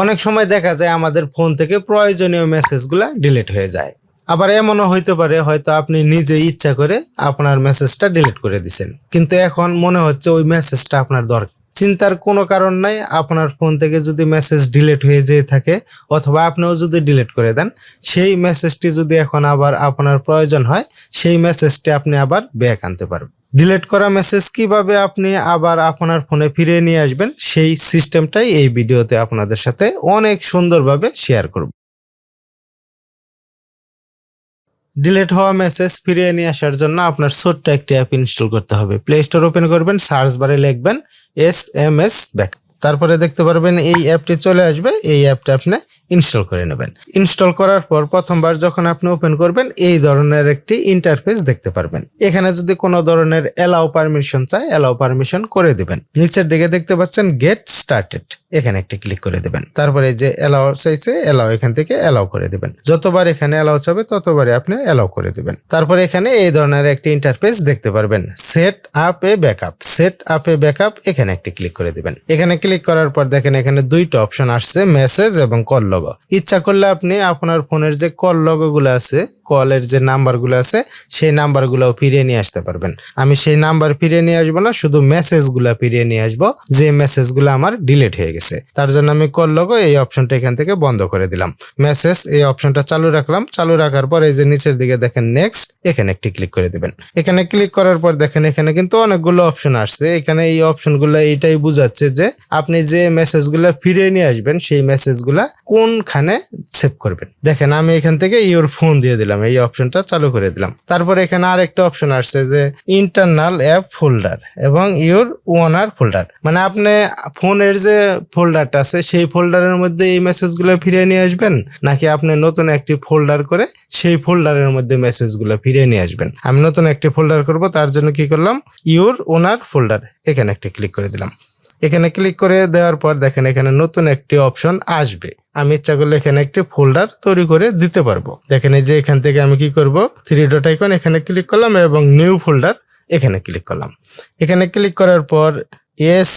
অনেক সময় দেখা যায় আমাদের ফোন থেকে প্রয়োজনীয় মেসেজগুলা ডিলিট হয়ে যায়। আবার এমনও হইতে পারে, হয়তো আপনি নিজে ইচ্ছা করে আপনার মেসেজটা ডিলিট করে দিছেন। কিন্তু এখন মনে হচ্ছে ওই মেসেজটা আপনার দরকার। চিন্তার কোনো কারণ নাই, আপনার ফোন থেকে যদি মেসেজ ডিলিট হয়ে যেয়ে থাকে, অথবা আপনিও যদি ডিলিট করে দেন, সেই মেসেজটি যদি এখন আবার আপনার প্রয়োজন হয়, সেই মেসেজটি আপনি আবার ব্যাক আনতে পারবেন। ডিলিট করা মেসেজ কীভাবে আপনি আবার আপনার ফোনে ফিরিয়ে নিয়ে আসবেন, সেই সিস্টেমটাই এই ভিডিওতে আপনাদের সাথে অনেক সুন্দরভাবে শেয়ার করব। ডিলেট হওয়া মেসেজ ফিরিয়ে নিয়ে আসার জন্য আপনার ছোট্ট একটি অ্যাপ ইনস্টল করতে হবে। প্লে স্টোর ওপেন করবেন সার্চ বারে লিখবেন এস এম এস ব্যাক তারপরে দেখতে পারবেন এই অ্যাপটি চলে আসবে, এই অ্যাপটা আপনি ইনস্টল করে নেবেন। ইনস্টল করার পর প্রথমবার যখন আপনি ওপেন করবেন, এই ধরনের একটি ইন্টারফেস দেখতে পারবেন। এখানে যদি কোনো ধরনের অ্যালাউ পারমিশন চায় অ্যালাউ পারমিশন করে দিবেন। নিচের দিকে দেখতে পাচ্ছেন গেট স্টার্টেড এখানে একটি ক্লিক করে দেবেন। তারপরে যে অ্যালাউ চাইছে অ্যালাউ এখান থেকে অ্যালাউ করে দিবেন। যতবার এখানে অ্যালাউ চাবে, ততবারই আপনি অ্যালাউ করে দিবেন। তারপরে এখানে এই ধরনের একটি ইন্টারফেস দেখতে পারবেন। সেট আপ এ ব্যাকআপ সেট আপ এ ব্যাকআপ এখানে একটি ক্লিক করে দিবেন। এখানে ক্লিক করার পর দেখেন এখানে দুইটা অপশন আসছে মেসেজ এবং কল লগো ইচ্ছা করলে আপনি আপনার ফোনের যে কল লগো গুলো আছে কলের যে নাম্বারগুলো আছে, সেই নাম্বারগুলো ফিরিয়ে নিয়ে আসতে পারবেন। আমি সেই নাম্বার ফিরিয়ে নিয়ে আসব না, শুধু মেসেজগুলো ফিরিয়ে নিয়ে আসব, যে মেসেজগুলো আমার ডিলিট হয়ে গেছে। তার জন্য আমি কল লগো এই অপশনটা এখান থেকে বন্ধ করে দিলাম। মেসেজ এই অপশনটা চালু রাখলাম। চালু রাখার পর এই যে নিচের দিকে দেখেন নেক্সট এখানে একটি ক্লিক করে দিবেন। এখানে ক্লিক করার পর দেখেন এখানে কিন্তু অনেকগুলো অপশন আসছে। এখানে এই অপশনগুলো এইটাই বুঝাচ্ছে যে আপনি যে মেসেজগুলো ফিরিয়ে নিয়ে আসবেন, সেই মেসেজগুলা কোনখানে সেভ করবেন। দেখেন আমি এখান থেকে ইওর ফোন দিয়ে দিলাম। এই অপশনটা চালু করে দিলাম। তারপর এখানে আরেকটা অপশন আসছে যে ইন্টারনাল অ্যাপ ফোল্ডার এবং ইওর ওনার ফোল্ডার মানে আপনি ফোনের যে ফোল্ডারটা আছে, সেই ফোল্ডারের মধ্যে এই মেসেজগুলো ফিরিয়ে নিয়ে আসবেন? নাকি আপনি নতুন একটি ফোল্ডার করে সেই ফোল্ডারের মধ্যে মেসেজগুলো ফিরিয়ে নিয়ে আসবেন? আমি নতুন একটি ফোল্ডার করব, তার জন্য কি করলাম? ইউর ওনার ফোল্ডার এখানে একটি ক্লিক করে দিলাম। এখানে ক্লিক করে দেওয়ার পর দেখেন এখানে নতুন একটি অপশন আসবে। আমি ইচ্ছা করলে এখানে একটি ফোল্ডার তৈরি করে দিতে পারব। দেখেন এই যে এখান থেকে আমি কি করব? থ্রি ডট আইকন এখানে ক্লিক করলাম এবং নিউ ফোল্ডার এখানে ক্লিক করলাম। এখানে ক্লিক করার পর S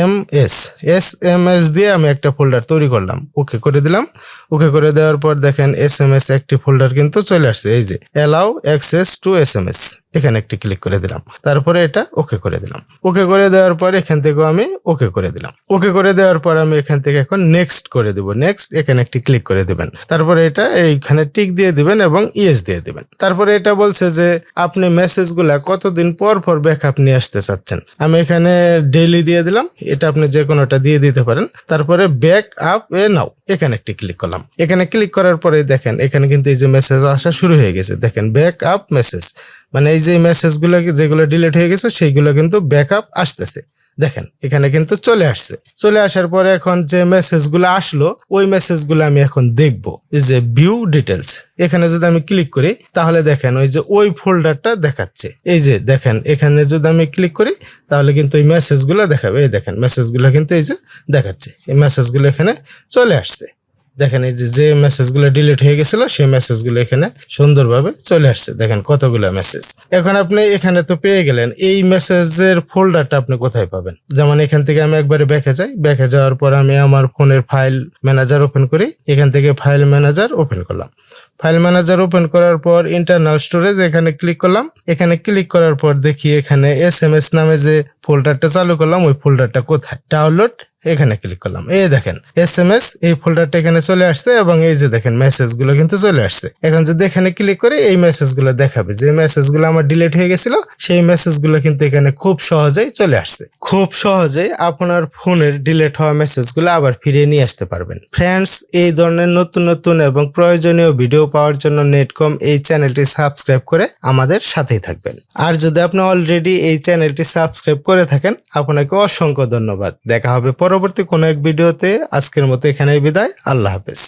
M S S M S দিয়ে আমি একটা ফোল্ডার তৈরি করলাম। ওকে করে দিলাম। ওকে করে দেওয়ার পর দেখেন এস এম এস একটি ফোল্ডার কিন্তু চলে আসছে। এই যে allow access to S M S এখানে একটি ক্লিক করে দিলাম। তারপরে এটা ওকে করে দিলাম। ওকে করে দেওয়ার পর এখান থেকেও আমি ওকে করে দিলাম। ওকে করে দেওয়ার পর আমি এখান থেকে এখন নেক্সট করে দেবো। নেক্সট এখানে একটি ক্লিক করে দিবেন। তারপরে এটা এইখানে টিক দিয়ে দিবেন এবং ইয়েস দিয়ে দিবেন। তারপরে এটা বলছে যে, আপনি মেসেজগুলা কতদিন পর পর ব্যাকআপ নিয়ে আসতে চাচ্ছেন? আমি এখানে ডেইলি দিয়ে দিলাম। এটা আপনি যে কোনোটা দিয়ে দিতে পারেন। তারপরে ব্যাক আপ এ নাও। এখানে একটি ক্লিক করলাম। এখানে ক্লিক করার পরে দেখেন, এখানে কিন্তু এই যে মেসেজ আসা শুরু হয়ে গেছে। দেখেন ব্যাক আপ মেসেজ মানে এই যে মেসেজগুলো যেগুলো ডিলিট হয়ে গেছে, সেইগুলো কিন্তু ব্যাক আপ আসতেছে। দেখেন, এখানে কিন্তু চলে আসছে। চলে আসার পরে এখন যে মেসেজগুলো আসলো, ওই মেসেজগুলো আমি এখন দেখব। যে ভিউ ডিটেলস এখানে যদি আমি ক্লিক করি, তাহলে দেখেন ওই যে ওই ফোল্ডারটা দেখাচ্ছে। এই যে দেখেন, এখানে যদি আমি ক্লিক করি, তাহলে কিন্তু এই মেসেজগুলো দেখাবে। এই দেখেন মেসেজগুলো কিন্তু এই যে দেখাচ্ছে। এই মেসেজগুলো এখানে চলে আসছে। দেখেন এই যে যে মেসেজগুলো ডিলিট হয়ে গেছিল, সেই মেসেজগুলো এখানে সুন্দরভাবে চলে আসছে। দেখেন কতগুলো মেসেজ এখন আপনি এখানে তো পেয়ে গেলেন, এই মেসেজের ফোল্ডারটা আপনি কোথায় পাবেন? যেমন এখান থেকে আমি একবারে ব্যাকে যাই, ব্যাকে যাওয়ার পর আমি আমার ফোনের ফাইল ম্যানেজার ওপেন করি, এখান থেকে ফাইল ম্যানেজার ওপেন করলাম। ফাইল ম্যানেজার ওপেন করার পর ইন্টারনাল স্টোরেজ এখানে ক্লিক করলাম। এখানে ক্লিক করার পর দেখি এখানে এস এম এস নামে যে ফোল্ডারটা চালু করলাম, ওই ফোল্ডারটা কোথায়? ডাউনলোড এখানে ক্লিক করলাম। এই দেখেন এস এম এস এই ফোল্ডারটা এখানে চলে আসছে এবং এই যে দেখেন মেসেজগুলো কিন্তু চলে আসছে। এখন যদি এখানে ক্লিক করে, এই মেসেজগুলো দেখাবে। যে মেসেজগুলো আমার ডিলিট হয়ে গেছিল, সেই মেসেজগুলো কিন্তু এখানে খুব সহজেই চলে আসছে। খুব সহজেই আপনার ফোনের ডিলিট হওয়া মেসেজগুলো আবার ফিরিয়ে নিয়ে আসতে পারবেন। ফ্রেন্ডস এই ধরনের নতুন নতুন এবং প্রয়োজনীয় ভিডিও পাওয়ার জন্য নেটকম এই চ্যানেলটি সাবস্ক্রাইব করে আমাদের সাথেই থাকবেন। আর যদি আপনি অলরেডি এই চ্যানেলটি সাবস্ক্রাইব করে থাকেন, আপনাকে অসংখ্য ধন্যবাদ। দেখা হবে পরবর্তী কোনো এক ভিডিওতে আজকের মতো এখানেই বিদায়। আল্লাহ হাফেজ।